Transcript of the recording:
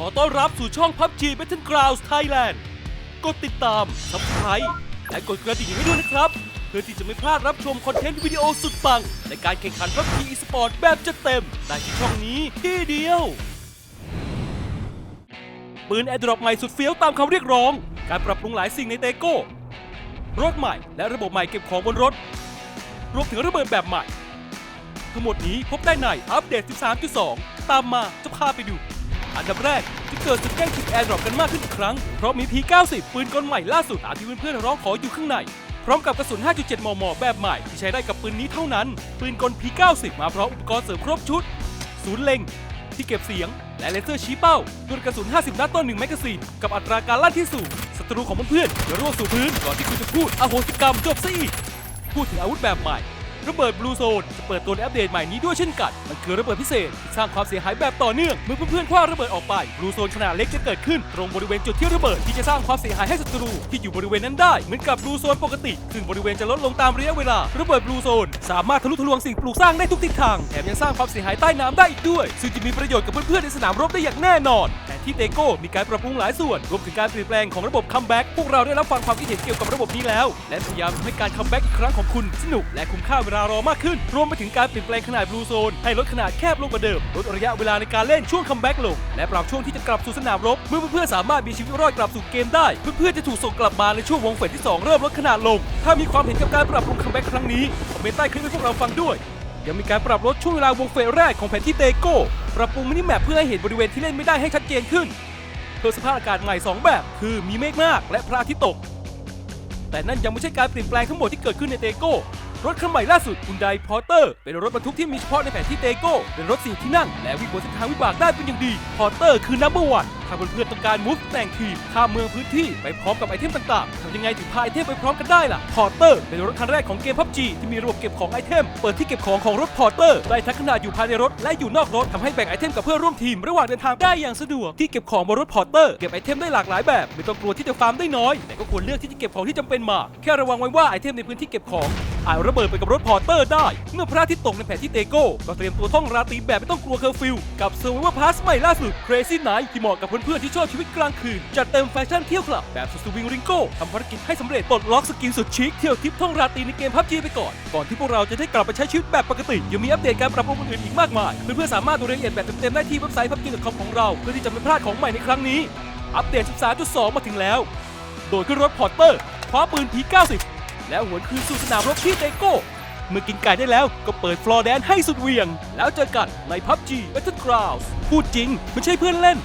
ขอต้อนรับสู่ช่อง PUBG Battlegrounds Thailand กดติดตาม subscribe และกดกระดิ่งให้ด้วยนะครับ เพื่อที่จะไม่พลาดรับชมคอนเทนต์วิดีโอสุดปัง ในการแข่งขัน PUBG Esport แบบจัดเต็ม ได้ที่ช่องนี้ที่เดียว ปืนแอดรอปใหม่สุดเฟี้ยวตามคำเรียกร้อง การปรับปรุงหลายสิ่งในเตโก้รถใหม่และระบบใหม่เก็บของบนรถ รวมถึงระเบิดแบบใหม่ ทั้งหมดนี้พบได้ในอัปเดต 13.2 ตามมาจะพาไปดู อันดับแรกจะเกิดศึกแย่งชิงแอร์ดรอปกันมากขึ้นอีกครั้ง เพราะมี P90 ปืนกลใหม่ล่าสุดตามที่เพื่อนๆร้องขออยู่ข้างใน พร้อมกับกระสุน 5.7 มม แบบใหม่ที่ใช้ได้กับปืนนี้เท่านั้น ปืนกล P90 มาพร้อมอุปกรณ์เสริมครบชุด ศูนย์เล็ง ที่เก็บเสียง และเลเซอร์ชี้เป้าด้วยกระสุน 50 นัดต่อ1แมกกาซีนกับอัตราการลั่นที่สูงศัตรูของเพื่อนๆอย่าร่วงสู่พื้นก่อนที่คุณจะพูดอโหสิกรรมจบซะอีกพูดถึงอาวุธแบบใหม่ ระเบิดบลูโซนจะเปิดตัวในอัปเดตใหม่นี้ด้วยเช่นกัน มันคือระเบิดพิเศษที่สร้างความเสียหายแบบต่อเนื่อง เมื่อเพื่อนๆคว้าระเบิดออกไปบลูโซนขนาดเล็กจะเกิดขึ้น ตรงบริเวณจุดที่ระเบิดที่จะสร้างความเสียหายให้ศัตรูที่อยู่บริเวณนั้นได้ เหมือนกับบลูโซนปกติ ซึ่งบริเวณจะลดลงตามระยะเวลา ระเบิดบลูโซนสามารถทะลุทะลวงสิ่งปลูกสร้างได้ทุกทิศทาง แถมยังสร้างความเสียหายใต้น้ำได้อีกด้วย ซึ่งจะมีประโยชน์กับเพื่อนๆในสนามรบได้อย่างแน่นอนแที่เตโก้มีการปรับปรุงหลายส่วนรวมถึงการเปลี่ยนแปลงของระบบคัมแบ็กพวกเราได้รับฟังความคิดเห็นเกี่ยวกับระบบนี้แล้ว และพยายามทำให้การคัมแบ็กอีกครั้งของคุณสนุกและคุ้มค่าเวลารอมากขึ้น รวมไปถึงการเปลี่ยนแปลงขนาดบลูโซนให้ลดขนาดแคบลงกว่าเดิมลดระยะเวลาในการเล่นช่วงคัมแบ็กลงและปรับช่วงที่จะกลับสู่สนามรบเมื่อเพื่อนๆสามารถมีชีวิตรอดกลับสู่เกมได้เพื่อนๆจะถูกส่งกลับมาในช่วงวงเฟสที่สองเริ่มลดขนาดลง ถ้ามีความเห็นกับการปรับปรุงคัมแบ็กครั้งนี้คอมเมนต์ใต้คลิปให้พวกเราฟังด้วยยังมีการปรับลดช่วงเวลาวงเฟสแรกของแผนที่เตโก้ ปรับปรุงมินิแมปเพื่อให้เห็นบริเวณที่เล่นไม่ได้ให้ชัดเจนขึ้นเพื่อสภาพอากาศใหม่ 2 แบบ คือมีเมฆมากและพระอาทิตย์ตก แต่นั่นยังไม่ใช่การเปลี่ยนแปลงทั้งหมดที่เกิดขึ้นในเตโก้รถคันใหม่ล่าสุดคุณไดพอร์เตอร์เป็นรถบรรทุกที่มีเฉพาะในแผนที่เตโก้เป็นรถสี่ที่นั่ง และวิ่งบนเส้นทางวิบากได้เป็นอย่างดีพอร์เตอร์คือ number one ถ้าเพื่อนๆต้องการมูฟแต่งทีมข้ามเมืองพื้นที่ไปพร้อมกับไอเทมต่างๆทำยังไงถึงพาไอเทมไปพร้อมกันได้ล่ะพอร์เตอร์เป็นรถคันแรกของเกม PUBG ที่มีระบบเก็บของไอเทม เปิดที่เก็บของของรถพอร์เตอร์ได้ทั้งขนาดอยู่ภายในรถและอยู่นอกรถทำให้แบ่งไอเทมกับเพื่อนร่วมทีมระหว่างเดินทางได้อย่างสะดวกที่เก็บของบนรถพอร์เตอร์เก็บไอเทมได้หลากหลายแบบ ไม่ต้องกลัวที่จะฟาร์มได้น้อยแต่ก็ควรเลือกที่จะเก็บของที่จำเป็นมา แค่ระวังไว้ว่าไอเทมในพื้นที่เก็บของ อาจระเบิดไปกับรถพอร์เตอร์ได้ เมื่อพระอาทิตย์ตกในแผนที่เตโก้ก็เตรียมตัวท่องราตรีแบบไม่ต้องกลัวเคอร์ฟิว กับเซอร์ไวเวอร์พาสใหม่ล่าสุด Crazy Night ที่เหมาะกับเพื่อนๆที่ชอบชีวิตกลางคืน จัดเต็มแฟชั่นเที่ยวคลับแบบสุดสวิงริงโก้ทำภารกิจให้สำเร็จปลดล็อกสกินสุดชิคเที่ยวทิปท่องราตรีในเกมพับจีไปก่อนก่อนที่พวกเราจะได้กลับไปใช้ชีวิตแบบปกติยังมีอัปเดตการปรับปรุงอื่นอีกมากมายเพื่อนๆสามารถดูรายละเอียดแบบเต็มๆได้ที่เว็บไซต์ PUBG.com ของเราเพื่อที่จะไม่พลาดของใหม่ในครั้งนี้ อัปเดต 13.2 มาถึงแล้ว โดยขึ้นรถพอร์เตอร์คว้าปืน P90 แล้วหวนคืนสู่สนามรบที่เดโก้ เมื่อกินไก่ได้แล้วก็เปิดฟลอร์แดนให้สุดเหวียง แล้วเจอกันใน PUBG Battlegrounds พูดจริงไม่ใช่เพื่อนเล่น